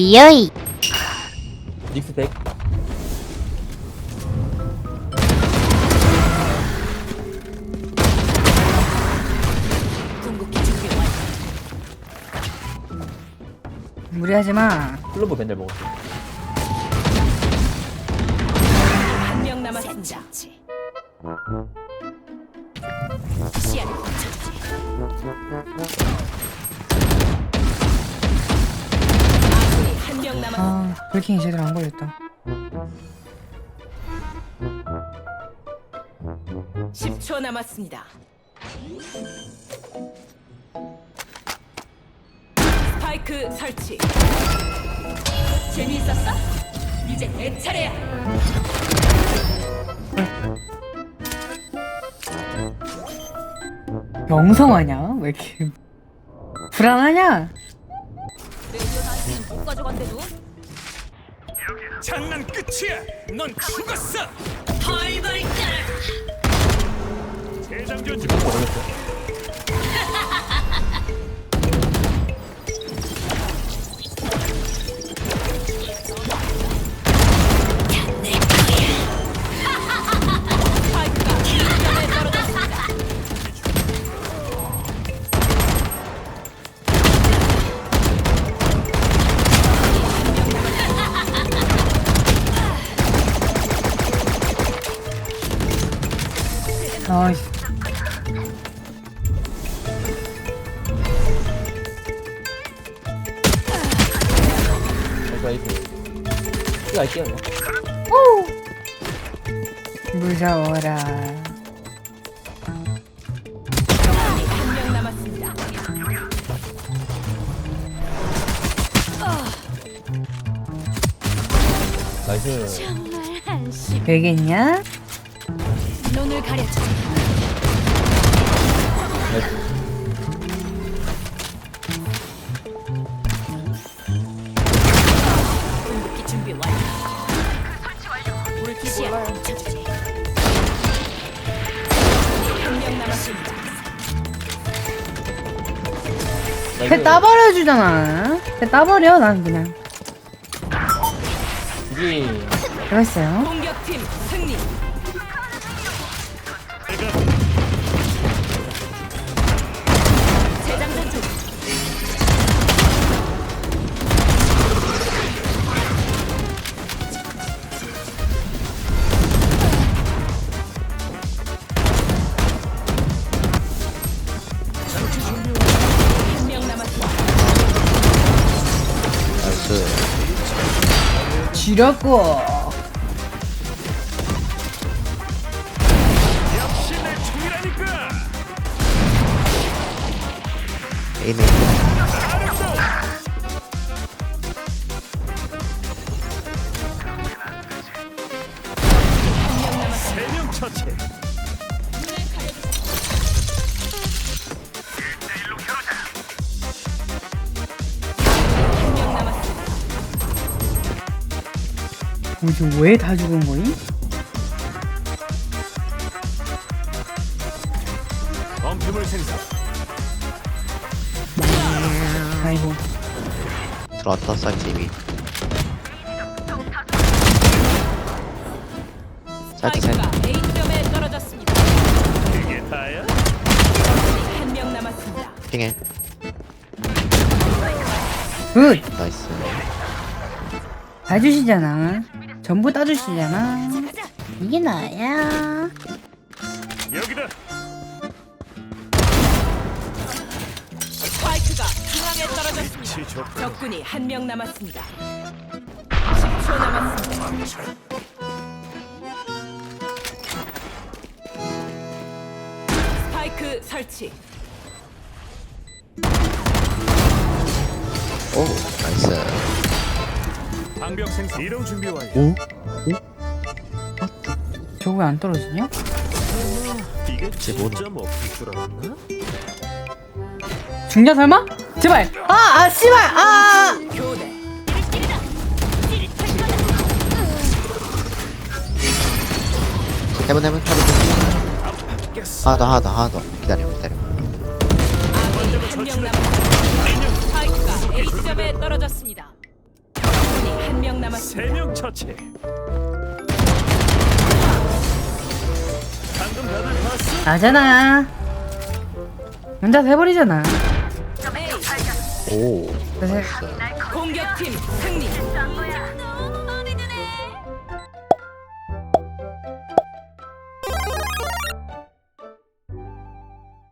이여이 닉스 백 궁극기 준비 완료. 무리하지 마. 클로버 벤달 먹었어 한 명 남았습니다. 시야를 훔쳐주지. 불킹이 제대로 안 걸렸다. 10초 남았습니다. 스파이크 설치. 재미있었어? 이제 내 차례야. 영성하냐? 왜 이렇게 불안하냐? 단수는 못 가져간대도. 장난 끝이야. 넌 죽었어. 벌벌 재장전 중. 한 모르겠어 아이씨. 나이스 이거 알게요 무서워라. 한명 남았습니다. 나이스. 되겠냐? 눈을 가려주지. 나이스 궁극기 준비 완료. 시야 훔쳐주지. 한명 남았습니다. 배 따버려 주잖아. 배 따버려, 난 그냥. 그랬어요. 공격팀 승리. 재장전 중. 한 명 남았습니다. 지렸고. 세명 처치. 한명 남았습니다. 뭐지, 왜 다 죽은 거임? 범표물 생산. 아이고. 들어왔다 사이트 이미 사이트 사이트 스파이크가 A점에 떨어졌습니다. 그게 다야? 한 명 남았습니다. 핑해 굿! 나이스 봐주시잖아. 전부 따주시잖아. 이게 나야. 여기다. 떨어졌습니다. 지적. 적군이 한 명 남았습니다. 10초 남았습니다. 스파이크 설치. 오 나이스 방벽 생산. 이동 준비 완료. 오? 저거 왜 안 떨어지냐? 이게? 진짜 먹힐 줄 알았나? 죽냐, 설마? 제발! 아, 아, 씨발! 아! 교대. 해본 해본 해본 하나 더 하나 더 하나 더 기다려 기다려 아군이 한명 남았습니다. 스파이크가 A점에 떨어졌습니다. 남았습니다. 세명 처치. 방금 다들 봤어? 나잖아. 혼자 해버리잖아. 오 그래서 공격팀 승리.